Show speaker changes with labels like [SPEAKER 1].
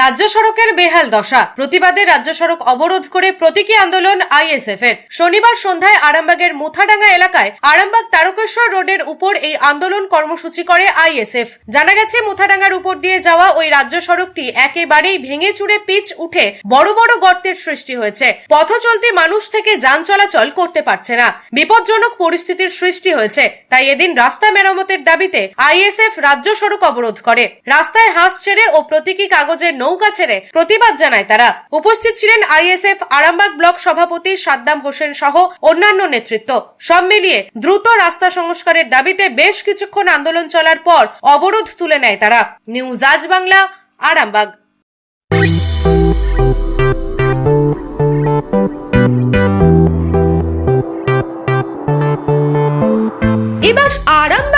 [SPEAKER 1] রাজ্য সড়কের বেহাল দশা। প্রতিবাদে রাজ্য সড়ক অবরোধ করে প্রতীকী আন্দোলন আইএসএফ এর শনিবার সন্ধ্যায় আরামবাগের মুথাডাঙ্গা এলাকায় আরামবাগ তারকেশ্বর রোডের উপর এই আন্দোলন কর্মসূচি করে আইএসএফ। জানা গেছে, মুথাডাঙ্গার উপর দিয়ে যাওয়া ওই রাজ্য সড়কটি একেবারেই ভেঙে চুরে পিচ উঠে বড় বড় গর্তের সৃষ্টি হয়েছে। পথ চলতি মানুষ থেকে যান চলাচল করতে পারছে না। বিপজ্জনক পরিস্থিতির সৃষ্টি হয়েছে। তাই এদিন রাস্তা মেরামতের দাবিতে আইএসএফ রাজ্য সড়ক অবরোধ করে। রাস্তায় হাঁস ছেড়ে ও প্রতীকী কাগজের নৌকা ছেড়ে প্রতিবাদ জানায় তারা। উপস্থিত ছিলেন আইএসএফ আরামবাগ ব্লক সভাপতি সাদ্দাম হোসেন সহ অন্যান্য নেতৃত্ব। সব মিলিয়ে দ্রুত রাস্তা সংস্কারের দাবিতে বেশ কিছুক্ষণ আন্দোলন চলার পর অবরোধ তুলে নেয় তারা। নিউজ আজ বাংলা, আরামবাগ।
[SPEAKER 2] এবার